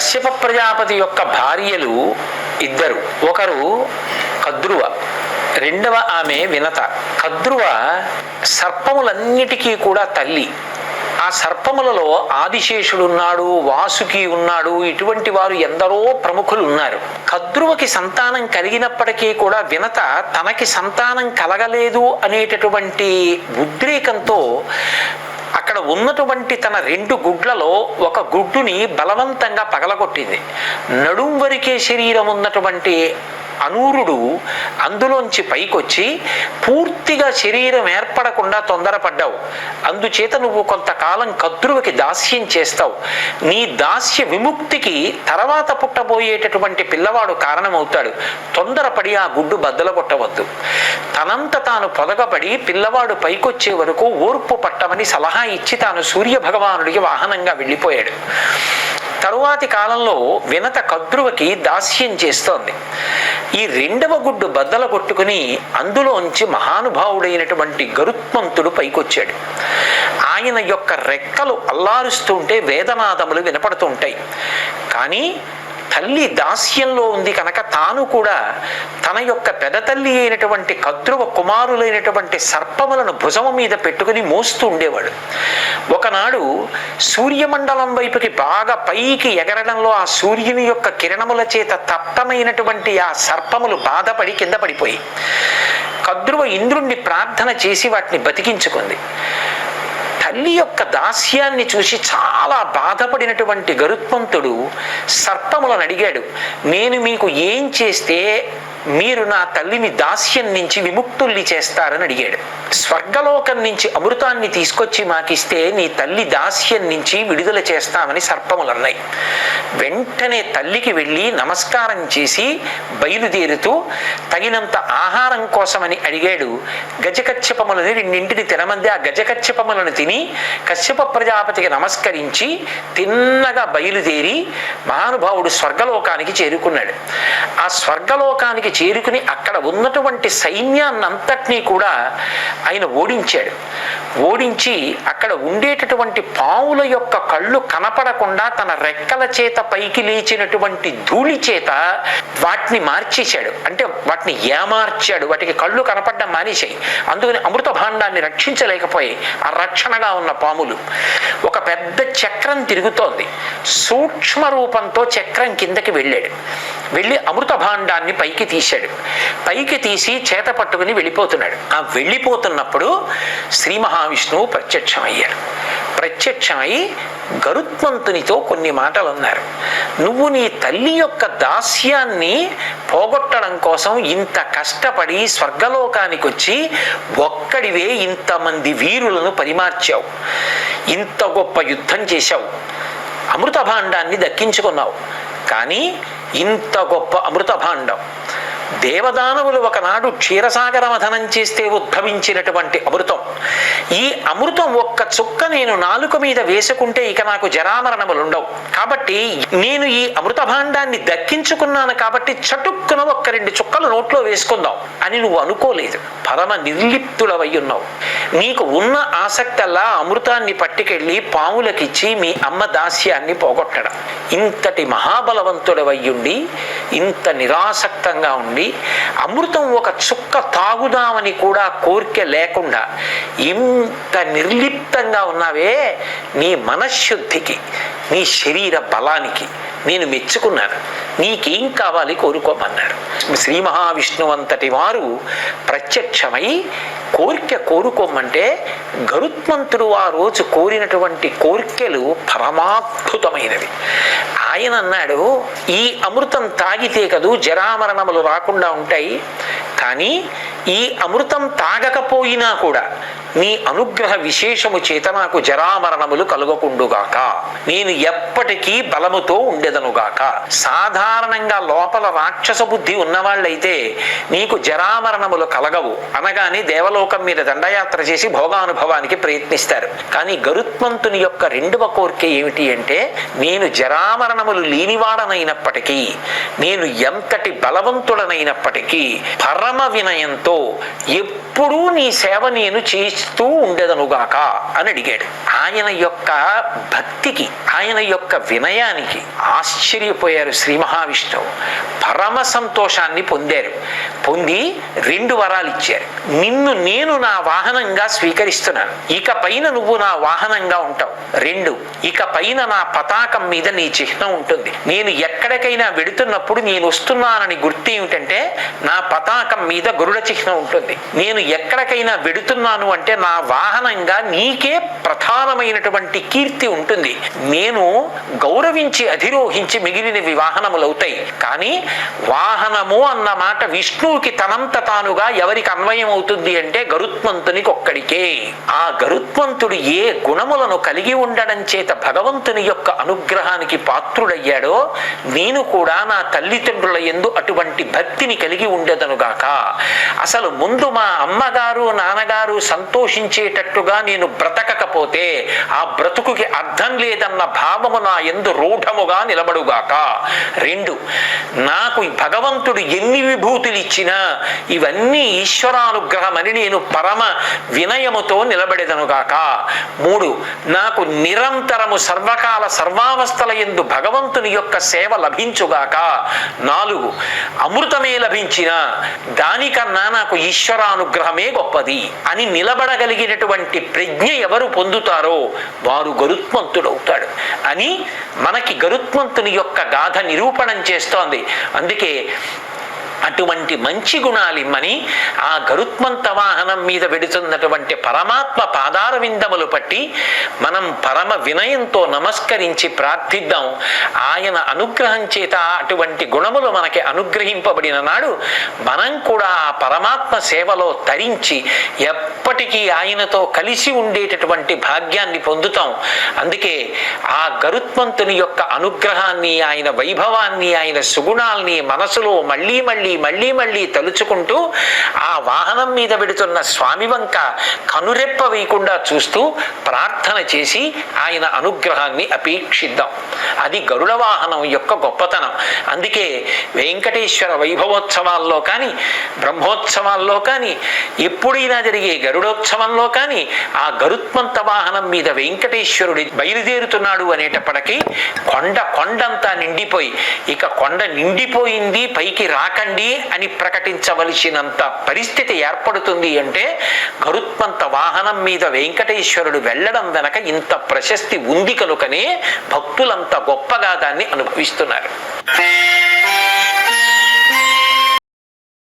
కశ్యప ప్రజాపతి యొక్క భార్యలు ఇద్దరు. ఒకరు కద్రువ రెండవ ఆమె వినత. కద్రువ సర్పములన్నిటికీ కూడా తల్లి. ఆ సర్పములలో ఆదిశేషుడు ఉన్నాడు వాసుకి ఉన్నాడు ఇటువంటి వారు ఎందరో ప్రముఖులు ఉన్నారు. కద్రువకి సంతానం కలిగినప్పటికీ కూడా వినత తనకి సంతానం కలగలేదు అనేటటువంటి ఉద్రేకంతో అక్కడ ఉన్నటువంటి తన రెండు గుడ్లలో ఒక గుడ్డుని బలవంతంగా పగలగొట్టింది. నడుం వరికే శరీరం ఉన్నటువంటి అనూరుడు అందులోంచి పైకొచ్చి పూర్తిగా శరీరం ఏర్పడకుండా తొందరపడ్డావు. అందుచేత నువ్వు కొంతకాలం కద్రువకి దాస్యం చేస్తావు. నీ దాస్య విముక్తికి తర్వాత పుట్టబోయేటటువంటి పిల్లవాడు కారణమవుతాడు. తొందరపడి ఆ గుడ్డు బద్దల కొట్టవద్దు. తనంత తాను పొదగబడి పిల్లవాడు పైకొచ్చే వరకు ఓర్పు పట్టమని సలహా ఇచ్చి తాను సూర్య భగవానుడికి వాహనంగా వెళ్ళిపోయాడు. తరువాతి కాలంలో వినత కద్రువకి దాస్యం చేస్తోంది. ఈ రెండవ గుడ్డు బద్దల కొట్టుకుని అందులోంచి మహానుభావుడైనటువంటి గరుత్మంతుడు పైకొచ్చాడు. ఆయన యొక్క రెక్కలు అల్లారుస్తుంటే వేదనాదములు వినపడుతుంటాయి. కానీ తల్లి దాస్యంలో ఉంది కనుక తాను కూడా తన యొక్క పెదతల్లి అయినటువంటి కద్రువ కుమారులైనటువంటి సర్పములను భుజము మీద పెట్టుకుని మోస్తూ ఉండేవాడు. ఒకనాడు సూర్యమండలం వైపుకి బాగా పైకి ఎగరడంలో ఆ సూర్యుని యొక్క కిరణముల చేత తప్తమైనటువంటి ఆ సర్పములు బాధపడి కింద పడిపోయి. కద్రువ ఇంద్రుణ్ణి ప్రార్థన చేసి వాటిని బతికించుకుంది. తల్లి యొక్క దాస్యాన్ని చూసి చాలా బాధపడినటువంటి గరుత్మంతుడు సర్పములను అడిగాడు నేను మీకు ఏం చేస్తే మీరు నా తల్లిని దాస్యం నుంచి విముక్తుల్ని చేస్తారని అడిగాడు. స్వర్గలోకం నుంచి అమృతాన్ని తీసుకొచ్చి మాకిస్తే నీ తల్లి దాస్యం నుంచి విడుదల చేస్తామని సర్పములు అన్నాయి వెంటనే తల్లికి వెళ్ళి నమస్కారం చేసి బయలుదేరుతూ తగినంత ఆహారం కోసమని అడిగాడు. గజకచ్చపములని రెండింటిని తినమంది ఆ గజకచ్చపములను తిని కశ్యప ప్రజాపతికి నమస్కరించి తిన్నగా బయలుదేరి మహానుభావుడు స్వర్గలోకానికి చేరుకున్నాడు. ఆ స్వర్గలోకానికి చేరుకుని అక్కడ ఉన్నటువంటి సైన్యాన్నంతటినీ కూడా ఆయన ఓడించాడు. ఓడించి అక్కడ ఉండేటటువంటి పావుల యొక్క కళ్ళు కనపడకుండా తన రెక్కల చేత పైకి లేచినటువంటి ధూళి చేత వాటిని మార్చేశాడు. అంటే వాటిని ఏమార్చాడు. వాటికి కళ్ళు కనపడడం మానేశాయి. అందుకని అమృత భాండాన్ని రక్షించలేకపోయి ఆ రక్షణగా ఉన్న పాములు. ఒక పెద్ద చక్రం తిరుగుతోంది. సూక్ష్మ రూపంతో చక్రం కిందకి వెళ్ళాడు. వెళ్ళి అమృత భాండాన్ని పైకి తీశాడు. పైకి తీసి చేత పట్టుకుని వెళ్ళిపోతున్నాడు. ఆ వెళ్ళిపోతున్నప్పుడు శ్రీ మహావిష్ణువు ప్రత్యక్షమయ్యారు ప్రత్యక్షమై గరుత్మంతునితో కొన్ని మాటలు అన్నారు నువ్వు నీ తల్లి యొక్క దాస్యాన్ని పోగొట్టడం కోసం ఇంత కష్టపడి స్వర్గలోకానికి వచ్చి ఒక్కడివే ఇంతమంది వీరులను పరిమార్చావు. ఇంత గొప్ప యుద్ధం చేశావు. అమృత భాండాన్ని దక్కించుకున్నావు. కానీ ఇంత గొప్ప అమృత భాండం దేవదానవులు ఒకనాడు క్షీరసాగర మథనం చేస్తే ఉద్భవించినటువంటి అమృతం. ఈ అమృతం ఒక్క చుక్క నేను నాలుక మీద వేసుకుంటే ఇక నాకు జరామరణములు ఉండవు కాబట్టి నేను ఈ అమృత భాండాన్ని దక్కించుకున్నాను కాబట్టి చటుక్కున ఒక్క రెండు చుక్కలు నోట్లో వేసుకుందాం అని నువ్వు అనుకోలేదు. పరమ నిర్లిప్తుడవై ఉన్నావు నీకు ఉన్న ఆసక్తల్లా అమృతాన్ని పట్టుకెళ్ళి పాములకిచ్చి మీ అమ్మ దాస్యాన్ని పోగొట్టడం. ఇంతటి మహాబలవంతుడవయ్యుండి ఇంత నిరాసక్తంగా ఉండి అమృతం ఒక చుక్క తాగుదామని కూడా కోరిక లేకుండా ఇంత నిర్లిప్తంగా ఉన్నావే నీ మనశ్శుద్ధికి. నీ శరీర బలానికి నేను మెచ్చుకున్నాను. నీకేం కావాలి కోరుకోమన్నాడు. శ్రీ మహావిష్ణువు అంతటి వారు ప్రత్యక్షమై కోరిక కోరుకోమంటే గరుత్మంతుడు ఆ రోజు కోరినటువంటి కోరికలు పరమాద్భుతమైనవి. ఆయన అన్నాడు ఈ అమృతం తాగితే కదూ జరామరణములు రాకుండా ఉంటాయి. కానీ ఈ అమృతం తాగకపోయినా కూడా నీ అనుగ్రహ విశేషము చేత నాకు జరామరణములు కలుగకుండుగాక. నేను ఎప్పటికీ బలముతో ఉండెదనుగాక. సాధారణంగా లోపల రాక్షస బుద్ధి ఉన్నవాళ్ళైతే నీకు జరామరణములు కలగవు. అనగానే దేవలోకం మీద దండయాత్ర చేసి భోగానుభవానికి ప్రయత్నిస్తారు. కానీ గరుత్మంతుని యొక్క రెండవ కోరిక ఏమిటి అంటే నేను జరామరణములు లేనివాడనైనప్పటికీ నేను ఎంతటి బలవంతుడనైనప్పటికీ పరమ వినయంతో ఎప్పుడు ఎప్పుడూ నీ సేవ నేను చేస్తూ ఉండేదనుగాక అని అడిగాడు. ఆయన యొక్క భక్తికి ఆయన యొక్క వినయానికి ఆశ్చర్యపోయారు శ్రీ మహావిష్ణువు. పరమ సంతోషాన్ని పొందారు. పొంది రెండు వరాలు ఇచ్చారు. నిన్ను నేను నా వాహనంగా స్వీకరిస్తున్నాను. ఇక పైన నువ్వు నా వాహనంగా ఉంటావు. రెండు ఇక పైన నా పతాకం మీద నీ చిహ్నం ఉంటుంది. నేను ఎక్కడికైనా వెడుతున్నప్పుడు నేను వస్తున్నానని గుర్తు ఏమిటంటే నా పతాకం మీద గరుడ చిహ్నం ఉంటుంది. నేను ఎక్కడికైనా వెడుతున్నాను అంటే నా వాహనంగా నీకే ప్రధానమైనటువంటి కీర్తి ఉంటుంది. నేను గౌరవించి అధిరోహించి మిగిలినవి వాహనములవుతాయి. కానీ వాహనము అన్న మాట విష్ణువుకి తనంత తానుగా ఎవరికి అన్వయం అవుతుంది అంటే గరుత్మంతునికి ఒక్కడికే ఆ గరుత్మంతుడు ఏ గుణములను కలిగి ఉండడం చేత భగవంతుని యొక్క అనుగ్రహానికి పాత్రుడయ్యాడో నేను కూడా నా తల్లిదండ్రుల ఎందు అటువంటి భక్తిని కలిగి ఉండేదనుగాక అసలు ముందు మా అమ్మగారు నాన్నగారు సంతోషించేటట్టుగా నేను బ్రతకకపోతే ఆ బ్రతుకుకి అర్థం లేదన్న భావము నా ఎందు రూఢముగా నిలబడుగాక. రెండు నాకు భగవంతుడు ఎన్ని విభూతులు ఇచ్చినా ఇవన్నీ ఈశ్వరానుగ్రహమని నేను పరమ వినయముతో నిలబడేదనుగాక. మూడు నాకు నిరంతరము సర్వకాల సర్వావస్థల ఎందు భగవంతుని యొక్క సేవ లభించుగాక. నాలుగు అమృతమే లభించిన దానికన్నా నాకు ఈశ్వరానుగ్రహమే గొప్పది అని నిలబడగలిగినటువంటి ప్రజ్ఞ ఎవరు పొందుతారో వారు గరుత్మంతుడవుతాడు. అని మనకి గరుత్మంతుని యొక్క గాథ నిరూపణం చేస్తోంది. అందుకే అటువంటి మంచి గుణాలిమ్మని ఆ గరుత్మంత వాహనం మీద వెడుతున్నటువంటి పరమాత్మ పాదార విందములు పట్టి మనం పరమ వినయంతో నమస్కరించి ప్రార్థిద్దాం. ఆయన అనుగ్రహం చేత అటువంటి గుణములు మనకి అనుగ్రహింపబడిన నాడు మనం కూడా ఆ పరమాత్మ సేవలో తరించి ఎప్పటికీ ఆయనతో కలిసి ఉండేటటువంటి భాగ్యాన్ని పొందుతాం. అందుకే ఆ గరుత్మంతుని యొక్క అనుగ్రహాన్ని ఆయన వైభవాన్ని ఆయన సుగుణాల్ని మనసులో మళ్ళీ మళ్ళీ మళ్ళీ మళ్ళీ తలుచుకుంటూ ఆ వాహనం మీద పెడుతున్న స్వామి వంక కనురెప్ప వేయకుండా చూస్తూ ప్రార్థన చేసి ఆయన అనుగ్రహాన్ని అపేక్షిద్దాం. అది గరుడ వాహనం యొక్క గొప్పతనం. అందుకే వెంకటేశ్వర వైభవోత్సవాల్లో కానీ బ్రహ్మోత్సవాల్లో కానీ ఎప్పుడైనా జరిగే గరుడోత్సవంలో కానీ ఆ గరుత్మంత వాహనం మీద వెంకటేశ్వరుడి బయలుదేరుతున్నాడు అనేటప్పటికీ కొండ కొండంతా నిండిపోయి ఇక కొండ నిండిపోయింది పైకి రాకండి అని ప్రకటించవలసినంత పరిస్థితి ఏర్పడుతుంది అంటే గరుత్మంత వాహనం మీద వెంకటేశ్వరుడు వెళ్ళడం వెనక ఇంత ప్రశస్తి ఉంది కనుకనే భక్తులంత గొప్పగా దాన్ని అనుభవిస్తున్నారు.